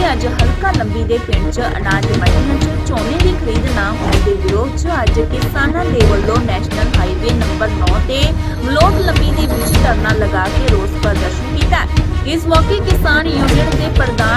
ਦੇ ਅੱਜ ਹਲਕਾ ਲੰਬੀ ਦੇ ਪਿੰਡ 'ਚ ਅਨਾਜ ਮੰਡੀਆਂ 'ਚ ਝੋਨੇ ਦੀ ਖਰੀਦ ਨਾ ਹੋਣ ਦੇ ਵਿਰੋਧ 'ਚ ਅੱਜ ਕਿਸਾਨਾਂ ਦੇ ਵੱਲੋਂ ਨੈਸ਼ਨਲ ਹਾਈਵੇ ਨੰਬਰ 9 ਤੇ ਬਲੋਕ ਲੰਬੀ ਦੇ ਵਿੱਚ ਧਰਨਾ ਲਗਾ ਕੇ ਰੋਸ ਪ੍ਰਦਰਸ਼ਨ ਕੀਤਾ। ਇਸ ਮੌਕੇ ਕਿਸਾਨ ਯੂਨੀਅਨ ਦੇ ਪ੍ਰਧਾਨ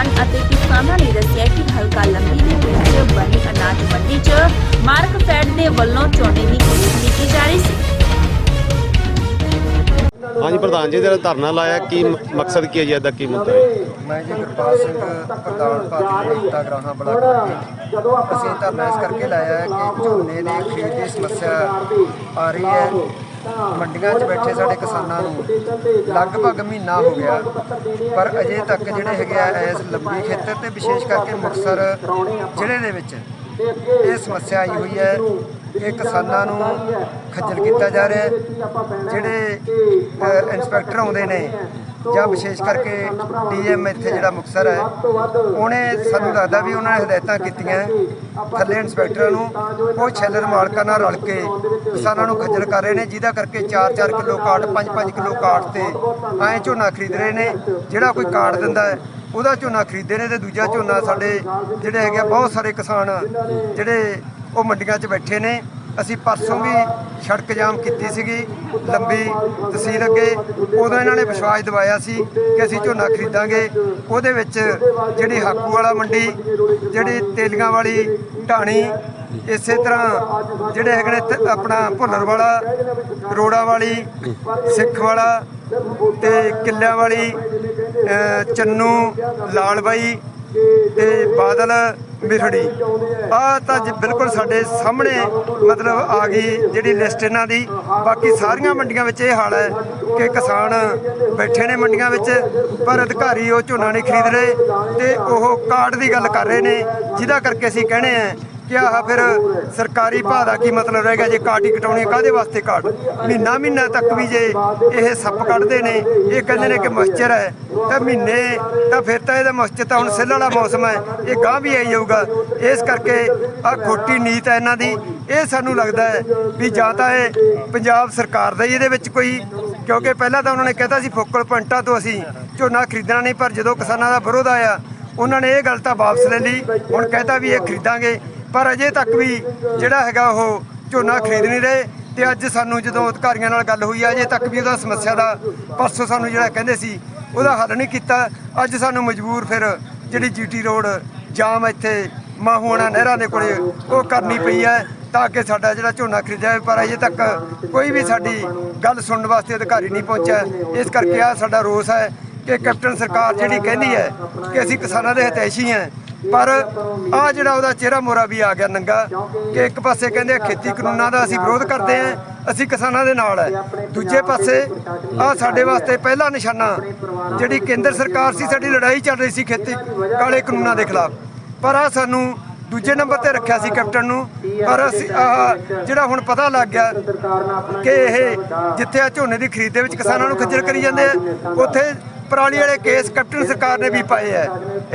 ਪ੍ਰਧਾਨ ਜੀ ਦਾ ਧਰਨਾ ਲਾਇਆ, ਕੀ ਮਕਸਦ ਕੀ ਹੈ ਜੀ ਇਹਦਾ ਕੀ ਮੁੱਦਾ ਹੈ? ਮੈਂ ਜੀ ਗੁਰਪਾਲ ਸਿੰਘ, ਪ੍ਰਧਾਨ ਭਾਰਤੀ ਜਨਤਾ ਗ੍ਰਾਹਾਂ ਬਲਾਕ ਅਸੀਂ ਧਰਨਾ ਇਸ ਕਰਕੇ ਲਾਇਆ ਹੈ ਕਿ ਝੋਨੇ ਦੀ ਖਰੀਦ ਦੀ ਸਮੱਸਿਆ ਆ ਰਹੀ ਹੈ। ਮੰਡੀਆਂ 'ਚ ਬੈਠੇ ਸਾਡੇ ਕਿਸਾਨਾਂ ਨੂੰ ਲਗਭਗ ਮਹੀਨਾ ਹੋ ਗਿਆ, ਪਰ ਅਜੇ ਤੱਕ ਜਿਹੜੇ ਹੈਗੇ ਆ ਇਸ ਲੰਬੀ ਖੇਤਰ ਤੇ ਵਿਸ਼ੇਸ਼ ਕਰਕੇ ਮੁਕਤਸਰ ਜ਼ਿਲ੍ਹੇ ਦੇ ਵਿੱਚ ਇਹ ਸਮੱਸਿਆ ਆਈ ਹੋਈ ਹੈ। ਇਹ ਕਿਸਾਨਾਂ ਨੂੰ ਖੱਜਲ ਕੀਤਾ ਜਾ ਰਿਹਾ ਹੈ ਜਿਹੜੇ ਅ, ਇੰਸਪੈਕਟਰ ਆਉਂਦੇ ਨੇ ਜਾਂ ਵਿਸ਼ੇਸ਼ ਕਰਕੇ ਡੀਐਮ ਇੱਥੇ ਜਿਹੜਾ ਮੁਕਤਸਰ ਹੈ ਉਹਨੇ ਸਾਨੂੰ ਲੱਗਦਾ ਵੀ ਉਹਨਾਂ ਨੇ ਹਦਾਇਤਾਂ ਕੀਤੀਆਂ ਥੱਲੇ ਇੰਸਪੈਕਟਰਾਂ ਨੂੰ ਉਹ ਛੈਲਰ ਮਾਲਕਾਂ ਨਾਲ ਰਲ ਕੇ ਕਿਸਾਨਾਂ ਨੂੰ ਖੱਜਲ ਕਰ ਰਹੇ ਨੇ ਜਿਹਦਾ ਕਰਕੇ 4-4 ਕਿਲੋ ਕਾਟ 5-5 ਕਿਲੋ ਕਾਟ ਤੇ ਐਂ ਝੋਨਾ ਖਰੀਦ ਰਹੇ ਨੇ ਜਿਹੜਾ ਕੋਈ ਕਾਟ ਦਿੰਦਾ ਹੈ ਉਹਦਾ ਝੋਨਾ ਖਰੀਦਦੇ ਨੇ ਤੇ ਦੂਜਾ ਝੋਨਾ ਸਾਡੇ ਜਿਹੜੇ ਹੈਗੇ ਆ ਬਹੁਤ ਸਾਰੇ ਕਿਸਾਨ ਜਿਹੜੇ ਉਹ ਮੰਡੀਆਂ 'ਚ ਬੈਠੇ ਨੇ। ਅਸੀਂ ਪਰਸੋਂ ਵੀ ਸੜਕ ਜਾਮ ਕੀਤੀ ਸੀਗੀ, ਲੰਬੀ ਤਹਿਸੀਲ ਅੱਗੇ। ਉਦੋਂ ਇਹਨਾਂ ਨੇ ਵਿਸ਼ਵਾਸ ਦਿਵਾਇਆ ਸੀ ਕਿ ਅਸੀਂ ਝੋਨਾ ਖਰੀਦਾਂਗੇ। ਉਹਦੇ ਵਿੱਚ ਜਿਹੜੀ ਹਾਕੂ ਵਾਲਾ ਮੰਡੀ, ਜਿਹੜੀ ਤੇਲੀਆਂ ਵਾਲੀ ਢਾਣੀ, ਇਸੇ ਤਰ੍ਹਾਂ ਜਿਹੜੇ ਹੈਗੇ ਨੇ ਤ- ਆਪਣਾ ਭੁੱਲਰ ਵਾਲਾ, ਰੋੜਾ ਵਾਲੀ, ਸਿੱਖ ਵਾਲਾ ਤੇ ਕਿੱਲਿਆਂ ਵਾਲੀ, ਅਹ ਚੰਨੂ, ਲਾਲਬਾਈ ਤੇ ਬਾਦਲ ਮਿਰੜੀ ਆ ਤਾਂ ਜੀ ਬਿਲਕੁਲ ਸਾਡੇ ਸਾਹਮਣੇ ਮਤਲਬ ਆ ਗਈ ਜਿਹੜੀ ਲਿਸਟ ਇਹਨਾਂ ਦੀ। ਬਾਕੀ ਸਾਰੀਆਂ ਮੰਡੀਆਂ ਵਿੱਚ ਇਹ ਹਾਲ ਹੈ ਕਿ ਕਿਸਾਨ ਬੈਠੇ ਨੇ ਮੰਡੀਆਂ ਵਿੱਚ, ਪਰ ਅਧਿਕਾਰੀ ਉਹ ਝੋਨਾ ਨਹੀਂ ਖਰੀਦ ਰਹੇ ਤੇ ਉਹ ਕਾਰਡ ਦੀ ਗੱਲ ਕਰ ਰਹੇ ਨੇ, ਜਿਹਦਾ ਕਰਕੇ ਅਸੀਂ ਕਹਿੰਦੇ ਆ ਕਿ ਆਹ ਫਿਰ ਸਰਕਾਰੀ ਭਾਅ ਦਾ ਕੀ ਮਤਲਬ ਰਹੇਗਾ ਜੇ ਕਾਰਡ ਹੀ ਕਟਾਉਣੀ ਕਾਦੇ ਵਾਸਤੇ ਕਾਰਡ? ਮਹੀਨਾ ਮਹੀਨਾ ਤੱਕ ਵੀ ਜੇ ਇਹ ਸੱਪ ਕੱਢਦੇ ਨੇ, ਇਹ ਕਹਿੰਦੇ ਨੇ ਕਿ ਮਸਚਰ ਹੈ, ਤਾਂ ਮਹੀਨੇ, ਤਾਂ ਫਿਰ ਤਾਂ ਇਹਦਾ ਮਸਚਰ ਤਾਂ ਹੁਣ ਸਿੱਲ ਵਾਲਾ ਮੌਸਮ ਹੈ, ਇਹ ਗਾਂ ਵੀ ਆਈ ਜਾਊਗਾ। ਇਸ ਕਰਕੇ ਆ ਖੋਟੀ ਨੀਤ ਹੈ ਇਹਨਾਂ ਦੀ। ਇਹ ਸਾਨੂੰ ਲੱਗਦਾ ਹੈ ਵੀ ਜਾਂ ਤਾਂ ਇਹ ਪੰਜਾਬ ਸਰਕਾਰ ਦਾ ਹੀ ਇਹਦੇ ਵਿੱਚ ਕੋਈ, ਕਿਉਂਕਿ ਪਹਿਲਾਂ ਤਾਂ ਉਹਨਾਂ ਨੇ ਕਹਿਤਾ ਸੀ ਫੋਕਲ ਪੁਆਇੰਟਾਂ ਤੋਂ ਅਸੀਂ ਝੋਨਾ ਖਰੀਦਣਾ ਨਹੀਂ, ਪਰ ਜਦੋਂ ਕਿਸਾਨਾਂ ਦਾ ਵਿਰੋਧ ਆਇਆ, ਉਹਨਾਂ ਨੇ ਇਹ ਗੱਲ ਤਾਂ ਵਾਪਸ ਲੈ ਲਈ। ਹੁਣ ਕਹਿਤਾ ਵੀ ਇਹ ਖਰੀਦਾਂਗੇ। ਪਰ ਅਜੇ ਤੱਕ ਵੀ ਜਿਹੜਾ ਹੈਗਾ ਉਹ ਝੋਨਾ ਖਰੀਦ ਨਹੀਂ ਰਹੇ ਤੇ ਅੱਜ ਸਾਨੂੰ ਜਦੋਂ ਅਧਿਕਾਰੀਆਂ ਨਾਲ ਗੱਲ ਹੋਈ ਹੈ ਅਜੇ ਤੱਕ ਵੀ ਉਹਦਾ ਸਮੱਸਿਆ ਦਾ ਪਰਸੋਂ ਸਾਨੂੰ ਜਿਹੜਾ ਕਹਿੰਦੇ ਸੀ, ਉਹਦਾ ਹੱਲ ਨਹੀਂ ਕੀਤਾ। ਅੱਜ ਸਾਨੂੰ ਮਜਬੂਰ ਫਿਰ ਜਿਹੜੀ ਜੀਟੀ ਰੋਡ ਜਾਮ ਇੱਥੇ ਮਾਹੂਣਾ ਨਹਿਰਾਂ ਦੇ ਕੋਲੇ, ਉਹ ਕਰਨੀ ਪਈ ਹੈ ਤਾਂ ਕਿ ਸਾਡਾ ਜਿਹੜਾ ਝੋਨਾ ਖਰੀਦਿਆ ਪਰ ਅਜੇ ਤੱਕ ਕੋਈ ਵੀ ਸਾਡੀ ਗੱਲ ਸੁਣਨ ਵਾਸਤੇ ਅਧਿਕਾਰੀ ਨਹੀਂ ਪਹੁੰਚਿਆ। ਇਸ ਕਰਕੇ ਆ ਸਾਡਾ ਰੋਸ ਹੈ ਕਿ ਕੈਪਟਨ ਸਰਕਾਰ ਜਿਹੜੀ ਕਹਿੰਦੀ ਹੈ ਕਿ ਅਸੀਂ ਕਿਸਾਨਾਂ ਦੇ ਹਿਤੈਸ਼ੀ ਹਾਂ। ਪਰ ਆ ਜਿਹੜਾ ਉਹਦਾ ਚਿਹਰਾ ਮੋਰਾ ਵੀ ਆ ਗਿਆ ਨੰਗਾ, ਕਿ ਇੱਕ ਪਾਸੇ ਕਹਿੰਦੇ ਆ ਖੇਤੀ ਕਾਨੂੰਨਾਂ ਦਾ ਅਸੀਂ ਵਿਰੋਧ ਕਰਦੇ ਆਂ ਅਸੀਂ ਕਿਸਾਨਾਂ ਦੇ ਨਾਲ ਹੈ। ਦੂਜੇ ਪਾਸੇ ਆ ਸਾਡੇ ਵਾਸਤੇ ਪਹਿਲਾ ਨਿਸ਼ਾਨਾ, ਜਿਹੜੀ ਕੇਂਦਰ ਸਰਕਾਰ ਸੀ, ਸਾਡੀ ਲੜਾਈ ਚੱਲ ਰਹੀ ਸੀ ਖੇਤੀ, ਕਾਲੇ ਕਾਨੂੰਨਾਂ ਦੇ ਖਿਲਾਫ। ਪਰ ਆ ਸਾਨੂੰ ਦੂਜੇ ਨੰਬਰ ਤੇ ਰੱਖਿਆ ਸੀ ਕੈਪਟਨ ਨੂੰ, ਪਰ ਅਸੀਂ ਆਹ ਜਿਹੜਾ ਹੁਣ ਪਤਾ ਲੱਗ ਗਿਆ ਕਿ ਇਹ ਜਿੱਥੇ ਆ ਝੋਨੇ ਦੀ ਖਰੀਦ ਦੇ ਵਿੱਚ ਕਿਸਾਨਾਂ ਨੂੰ ਖੱਜਲ ਕਰੀ ਜਾਂਦੇ ਆ, ਉੱਥੇ ਪਰਾਲੀ ਵਾਲੇ ਕੇਸ ਕੈਪਟਨ ਸਰਕਾਰ ਨੇ ਵੀ ਪਾਏ ਆ।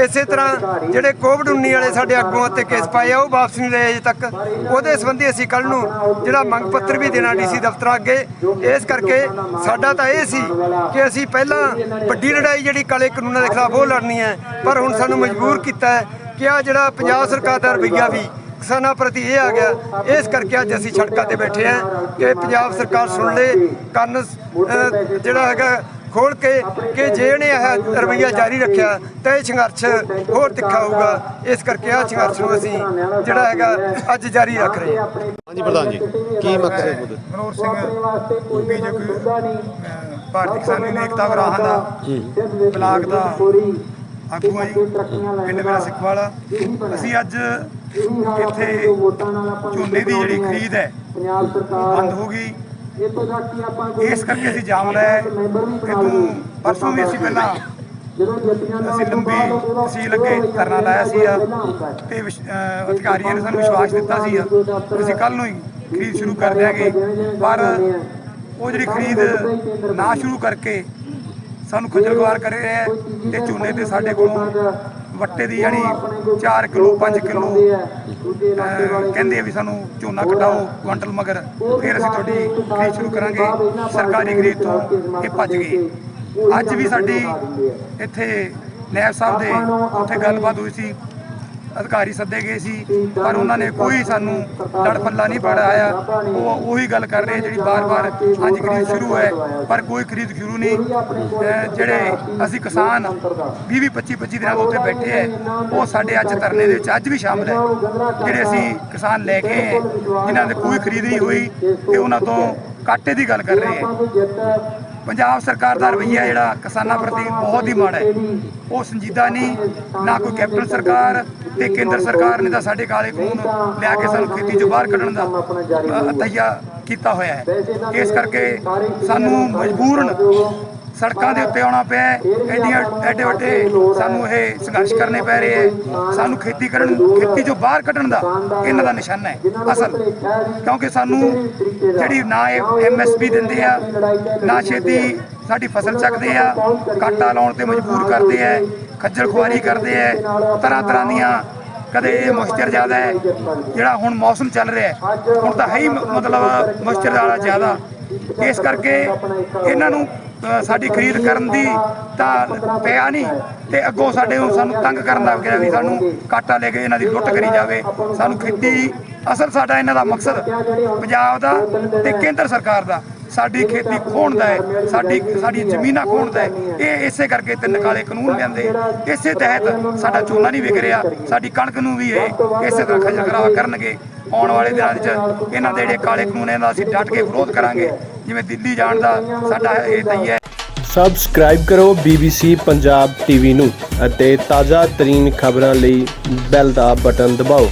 ਇਸੇ ਤਰ੍ਹਾਂ ਜਿਹੜੇ ਕੋਵਿਡ 19 ਵਾਲੇ ਸਾਡੇ ਆਗੂਆਂ ਤੇ ਕੇਸ ਪਾਏ ਆ, ਉਹ ਵਾਪਸ ਨਹੀਂ ਲਏ ਅਜੇ ਤੱਕ। ਉਹਦੇ ਸੰਬੰਧੀ ਅਸੀਂ ਕੱਲ ਨੂੰ ਜਿਹੜਾ ਮੰਗ ਪੱਤਰ ਵੀ ਦੇਣਾ ਡੀਸੀ ਦਫ਼ਤਰ ਅੱਗੇ, ਇਸ ਕਰਕੇ ਸਾਡਾ ਤਾਂ ਇਹ ਸੀ ਕਿ ਅਸੀਂ ਪਹਿਲਾਂ ਵੱਡੀ ਲੜਾਈ ਜਿਹੜੀ ਕਾਲੇ ਕਾਨੂੰਨਾਂ ਦੇ ਖਿਲਾਫ ਉਹ ਲੜਨੀ ਹੈ, ਪਰ ਹੁਣ ਸਾਨੂੰ ਮਜਬੂਰ ਕੀਤਾ ਹੈ ਕਿ ਆ ਜਿਹੜਾ ਪੰਜਾਬ ਸਰਕਾਰ ਦਾ ਰਵੱਈਆ ਵੀ ਕਿਸਾਨਾਂ ਪ੍ਰਤੀ ਇਹ ਆ ਗਿਆ, ਇਸ ਕਰਕੇ ਅੱਜ ਅਸੀਂ ਸੜਕਾਂ ਤੇ ਬੈਠੇ ਆ ਕਿ ਪੰਜਾਬ ਸਰਕਾਰ ਸੁਣ ਲੇ, ਕੰਨ ਜਿਹੜਾ ਹੈਗਾ ਖੋਲ ਕੇ ਕਿ ਜੇ ਇਹਨੇ ਇਹ ਰਵੱਈਆ ਜਾਰੀ ਰੱਖਿਆ ਤਾਂ ਇਹ ਸੰਘਰਸ਼ ਹੋਰ ਤਿੱਖਾ ਹੋਊਗਾ। ਇਸ ਕਰਕੇ ਆ ਸੰਘਰਸ਼ ਨੂੰ ਅਸੀਂ ਜਿਹੜਾ ਹੈਗਾ ਅੱਜ ਜਾਰੀ ਰੱਖ ਰਹੇ ਹਾਂ। ਹਾਂਜੀ ਪ੍ਰਧਾਨ ਜੀ ਕੀ ਮਕਸਦ ਹੈ ਮੁੱਦਾ ਮਨੋਹਰ ਸਿੰਘ ਬੀਜੇਪੀ ਭਾਰਤੀ ਕਿਸਾਨ ਯੂਨੀਅਨ ਏਕਤਾ ਗਰਾਹਾਂ ਦਾ ਬਲਾਕ ਦਾ ਆਗੂ ਜੀ ਪਿੰਡ ਮੇਰਾ ਸਿੱਖਵਾਲਾ। ਅਸੀਂ ਅੱਜ ਇੱਥੇ ਝੋਨੇ ਦੀ ਜਿਹੜੀ ਖਰੀਦ ਹੈ ਉਹ ਬੰਦ ਹੋ ਗਈ। ਇਸ ਕਰਕੇ ਅਸੀਂ ਜਾਮ ਲਾਇਆ ਕਿ ਤੂੰ ਪਰਸੋਂ ਵੀ ਅਸੀਂ ਪਹਿਲਾਂ ਅਸੀਂ ਲੰਬੀ ਤਸੀਲ ਅੱਗੇ ਧਰਨਾ ਲਾਇਆ ਸੀ ਤੇ ਅਧਿਕਾਰੀਆਂ ਨੇ ਸਾਨੂੰ ਵਿਸ਼ਵਾਸ ਦਿੱਤਾ ਸੀ ਅਸੀਂ ਕੱਲ ਨੂੰ ਹੀ ਖਰੀਦ ਸ਼ੁਰੂ ਕਰ ਦਿਆਂਗੇ। ਪਰ ਉਹ ਜਿਹੜੀ ਖਰੀਦ ਨਾ ਸ਼ੁਰੂ ਕਰਕੇ ਸਾਨੂੰ ਖੱਜਲ ਖੁਆਰ ਕਰ ਰਹੇ ਤੇ ਝੋਨੇ ਤੇ ਸਾਡੇ ਕੋਲੋਂ ਵੱਟੇ ਦੀ ਯਾਨੀ 4 ਕਿਲੋ 5 ਕਿਲੋ ਕਹਿੰਦੇ ਆ ਵੀ ਸਾਨੂੰ ਝੋਨਾ ਕਟਾਓ ਕੁਆਂਟਲ ਮਗਰ ਫਿਰ ਅਸੀਂ ਤੁਹਾਡੀ ਖਰੀਦ ਸ਼ੁਰੂ ਕਰਾਂਗੇ। ਸਰਕਾਰੀ ਖਰੀਦ ਤੋਂ ਇਹ ਭੱਜ ਗਏ। ਅੱਜ ਵੀ ਸਾਡੀ ਇੱਥੇ ਨਾਇਬ ਸਾਹਿਬ ਦੇ ਉੱਥੇ ਗੱਲਬਾਤ ਹੋਈ ਸੀ। ਅਧਿਕਾਰੀ ਸੱਦੇ ਗਏ ਸੀ ਪਰ ਉਹਨਾਂ ਨੇ ਕੋਈ ਸਾਨੂੰ ਲੜ ਪੱਲਾ ਨਹੀਂ ਪੜਾਇਆ ਉਹ ਉਹੀ ਗੱਲ ਕਰ ਰਹੇ ਜਿਹੜੀ ਬਾਰ-ਬਾਰ ਹਾਂਜੀ ਖਰੀਦ ਸ਼ੁਰੂ ਹੈ ਪਰ ਕੋਈ ਖਰੀਦ ਸ਼ੁਰੂ ਨਹੀਂ। ਜਿਹੜੇ ਅਸੀਂ ਕਿਸਾਨ 20 25 25 ਦਿਨਾਂ ਤੋਂ ਉੱਥੇ ਬੈਠੇ ਹੈ ਉਹ ਸਾਡੇ ਅੱਜ ਧਰਨੇ ਦੇ ਵਿੱਚ ਅੱਜ ਵੀ ਸ਼ਾਮਲ ਹੈ। ਜਿਹੜੇ ਅਸੀਂ ਕਿਸਾਨ ਲੈ ਕੇ ਹੈ, ਜਿਨ੍ਹਾਂ ਦੇ ਕੋਈ ਖਰੀਦ ਨਹੀਂ ਹੋਈ ਤੇ ਉਹਨਾਂ ਤੋਂ ਕਾਟੇ ਦੀ ਗੱਲ ਕਰ ਰਹੇ ਹੈ। ਪੰਜਾਬ ਸਰਕਾਰ ਦਾ ਰਵੱਈਆ ਜਿਹੜਾ ਕਿਸਾਨਾਂ ਪ੍ਰਤੀ ਬਹੁਤ ਹੀ ਮਾੜਾ ਹੈ। ਉਹ ਸੰਜੀਦਾ ਨਹੀਂ ਨਾ ਕੋਈ ਕੈਪਟਨ ਸਰਕਾਰ ਤੇ ਕੇਂਦਰ ਸਰਕਾਰ ਨੇ ਤਾਂ ਸਾਡੇ ਕਾਲੇ ਕਾਨੂੰਨ ਲਿਆ ਕੇ ਸਾਨੂੰ ਖੇਤੀ ਚੋਂ ਬਾਹਰ ਕੱਢਣ ਦਾ ਅ, ਕੀਤਾ ਹੋਇਆ ਹੈ। ਇਸ ਕਰਕੇ ਸਾਨੂੰ ਮਜਬੂਰਨ ਸੜਕਾਂ ਦੇ ਉੱਤੇ ਆਉਣਾ ਪਿਆ ਐਡੀਆਂ ਐਡੇ ਵੱਡੇ ਸਾਨੂੰ ਇਹ ਸੰਘਰਸ਼ ਕਰਨੇ ਪੈ ਰਹੇ ਹੈ। ਸਾਨੂੰ ਖੇਤੀ ਕਰਨ ਖੇਤੀ ਚੋਂ ਬਾਹਰ ਕੱਢਣ ਦਾ ਇਹਨਾਂ ਦਾ ਨਿਸ਼ਾਨਾ ਹੈ, ਅਸਲ। ਕਿਉਂਕਿ ਸਾਨੂੰ ਜਿਹੜੀ ਨਾ ਇਹ ਐਮਐਸਪੀ ਦਿੰਦੇ ਆ, ਨਾ ਛੇਤੀ ਸਾਡੀ ਫਸਲ ਚੱਕਦੇ ਆ, ਕਾਟਾ ਲਾਉਣ ਤੇ ਮਜਬੂਰ ਕਰਦੇ ਆ, ਖੱਜਲ ਖੁਆਰੀ ਕਰਦੇ ਆ ਤਰ੍ਹਾਂ ਤਰ੍ਹਾਂ ਦੀਆਂ ਕਦੇ ਇਹ ਮੋਇਸਚਰ ਜ਼ਿਆਦਾ ਹੈ, ਜਿਹੜਾ ਹੁਣ ਮੌਸਮ ਚੱਲ ਰਿਹਾ ਹੈ। ਹੁਣ ਤਾਂ ਹੈ ਹੀ ਮ- ਮਤਲਬ ਮੋਇਸਚਰ ਵਾਲਾ ਜ਼ਿਆਦਾ। ਇਸ ਕਰਕੇ ਇਹਨਾਂ ਨੂੰ ਸਾਡੀ ਖਰੀਦ ਕਰਨ ਦੀ ਤਾਂ ਪਿਆ ਨਹੀਂ ਤੇ ਅੱਗੋਂ ਸਾਡੇ ਨੂੰ ਸਾਨੂੰ ਤੰਗ ਕਰਨ ਦਾ ਗਿਆ ਵੀ ਸਾਨੂੰ ਕਾਟਾ ਲੈ ਕੇ ਇਹਨਾਂ ਦੀ ਲੁੱਟ ਕਰੀ ਜਾਵੇ। ਸਾਨੂੰ ਖੇਤੀ, ਅਸਲ ਸਾਡਾ ਇਹਨਾਂ ਦਾ ਮਕਸਦ ਪੰਜਾਬ ਦਾ ਤੇ ਕੇਂਦਰ ਸਰਕਾਰ ਦਾ। ਸਾਡੀ ਖੇਤੀ ਖੋਣ ਦਾ ਹੈ, ਸਾਡੀ ਸਾਡੀ ਜ਼ਮੀਨਾਂ ਖੋਣ ਦਾ ਹੈ। ਇਹ ਇਸੇ ਕਰਕੇ ਤਿੰਨ ਕਾਲੇ ਕਾਨੂੰਨ ਲਿਆਂਦੇ। ਇਸੇ ਤਹਿਤ ਸਾਡਾ ਝੋਨਾ ਨਹੀਂ ਵਿਕ ਰਿਹਾ, ਸਾਡੀ ਕਣਕ ਨੂੰ ਵੀ ਇਹ ਇਸੇ ਤਰ੍ਹਾਂ ਖਜਲ ਖਰਾਬ ਕਰਨਗੇ। ਆਉਣ ਵਾਲੇ ਦਿਨਾਂ ਵਿੱਚ ਇਹਨਾਂ ਦੇ ਜਿਹੜੇ ਕਾਲੇ ਕਾਨੂੰਨ ਦਾ ਅਸੀਂ ਡਟ ਕੇ ਵਿਰੋਧ ਕਰਾਂਗੇ। ਜਿਵੇਂ ਦਿੱਲੀ ਜਾਣ ਦਾ ਸਾਡਾ ਇਹ ਤਈਆ ਹੈ। ਸਬਸਕ੍ਰਾਈਬ ਕਰੋ BBC ਪੰਜਾਬ ਟੀਵੀ ਨੂੰ ਅਤੇ ਤਾਜ਼ਾ ਤਰੀਨ ਖਬਰਾਂ ਲਈ ਬੈਲ ਦਾ ਬਟਨ ਦਬਾਓ।